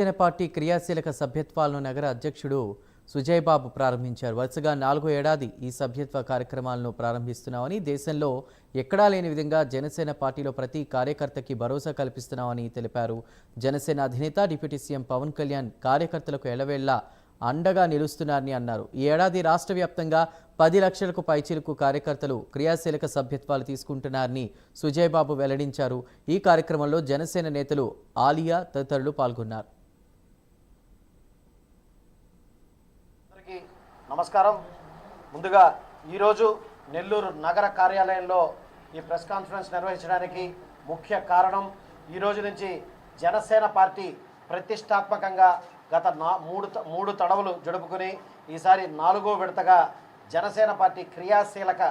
Janasena party క్రియాశీలక సభ్యత్వాలను నగర అధ్యక్షుడు సుజయ్ బాబు ప్రారంభించారు. వరుసగా నాలుగో ఏడాది ఈ సభ్యత్వ కార్యక్రమాలను ప్రారంభిస్తున్నామని దేశంలో ఎక్కడా లేని విధంగా జనసేన పార్టీలో ప్రతి కార్యకర్తకి భరోసా కల్పిస్తున్నామని తెలిపారు. జనసేన అధినేత డిప్యూటీ సీఎం పవన్ కళ్యాణ్ కార్యకర్తలకు ఎడవేళ్ళా అండగా నిలుస్తున్నారని అన్నారు. ఈ ఏడాది రాష్ట్ర వ్యాప్తంగా పది లక్షలకు పైచిలకు కార్యకర్తలు క్రియాశీలక సభ్యత్వాలు తీసుకుంటున్నారని సుజయ్ బాబు వెల్లడించారు. ఈ కార్యక్రమంలో జనసేన నేతలు ఆలియా తదితరులు పాల్గొన్నారు. నమస్కారం. ముందుగా ఈరోజు నెల్లూరు నగర కార్యాలయంలో ఈ ప్రెస్ కాన్ఫరెన్స్ నిర్వహించడానికి ముఖ్య కారణం ఈ రోజు నుంచి జనసేన పార్టీ ప్రతిష్టాత్మకంగా గత నా మూడు త- మూడు తడవలు జడుపుకుని ఈసారి నాలుగో విడతగా జనసేన పార్టీ క్రియాశీలక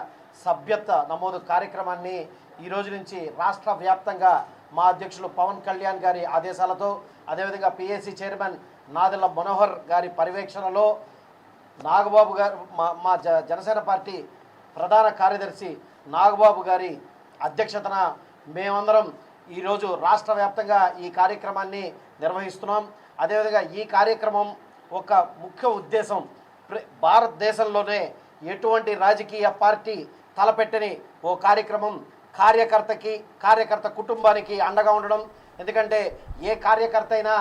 సభ్యత్వ నమోదు కార్యక్రమాన్ని ఈ రోజు నుంచి రాష్ట్ర వ్యాప్తంగా మా అధ్యక్షులు పవన్ కళ్యాణ్ గారి ఆదేశాలతో అదేవిధంగా పిఎస్సి చైర్మన్ నాదెల మనోహర్ గారి పర్యవేక్షణలో నాగబాబు గారు మా మా జ జనసేన పార్టీ ప్రధాన కార్యదర్శి నాగబాబు గారి అధ్యక్షతన మేమందరం ఈరోజు రాష్ట్ర వ్యాప్తంగా ఈ కార్యక్రమాన్ని నిర్వహిస్తున్నాం. అదేవిధంగా ఈ కార్యక్రమం ఒక ముఖ్య ఉద్దేశం. భారతదేశంలోనే ఎటువంటి రాజకీయ పార్టీ తలపెట్టని ఓ కార్యక్రమం. కార్యకర్తకి కార్యకర్త కుటుంబానికి అండగా ఉండడం. ఎందుకంటే ఏ కార్యకర్త అయినా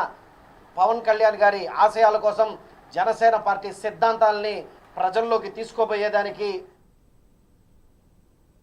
పవన్ కళ్యాణ్ గారి ఆశయాల కోసం జనసేన పార్టీ సిద్ధాంతాలని ప్రజల్లోకి తీసుకోబోయేదానికి